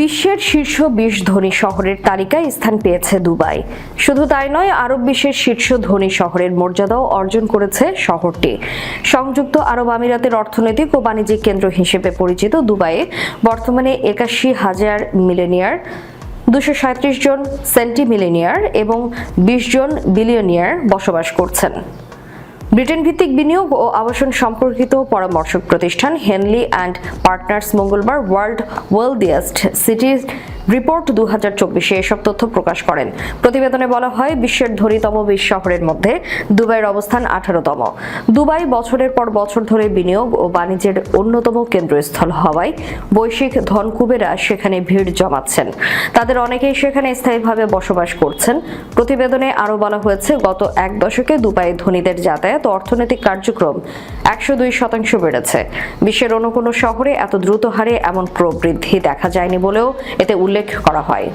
বিশ্বের শীর্ষ বিশ ধনী শহরের তালিকায় স্থান পেয়েছে দুবাই। শুধু তাই নয়, আরব বিশ্বের শীর্ষ ধনী শহরের মর্যাদাও অর্জন করেছে শহরটি। সংযুক্ত আরব আমিরাতের অর্থনৈতিক ও বাণিজ্যিক কেন্দ্র হিসেবে পরিচিত দুবাইয়ে বর্তমানে একাশি হাজার মিলেনিয়ার, দুশো জন সেন্টি মিলেনিয়ার এবং বিশ জন বিলিয়নিয়ার বসবাস করছেন। ব্রিটেন ভিত্তিক বিনিয়োগ ও আবাসন সম্পর্কিত পরামর্শক প্রতিষ্ঠান হেনলি অ্যান্ড পার্টনার্স মঙ্গলবার ওয়ার্ল্ড ওয়েলদিয়েস্ট সিটিজ রিপোর্ট দু হাজার চব্বিশে এসব তথ্য প্রকাশ করেন। প্রতিবেদনে বলা হয়, বিশ্বের ধনীতম বিশ শহরের মধ্যে দুবাইয়ের অবস্থান আঠারোতম। দুবাই বছরের পর বছর ধরে বিনিয়োগ ও বাণিজ্যের অন্যতম কেন্দ্রস্থল হওয়ায় বৈশ্বিক ধনকুবেরা সেখানে ভিড় জমাচ্ছেন। তাদের অনেকেই সেখানে স্থায়ীভাবে বসবাস করছেন। প্রতিবেদনে আরও বলা হয়েছে, গত এক দশকে দুবাই ধনীদের যাতায়াত ও অর্থনৈতিক কার্যক্রম একশো দুই শতাংশ বেড়েছে। বিশ্বের অন্য কোনো শহরে এত দ্রুত হারে এমন প্রবৃদ্ধি দেখা যায়নি বলেও এতে উল্লেখ করা হয়।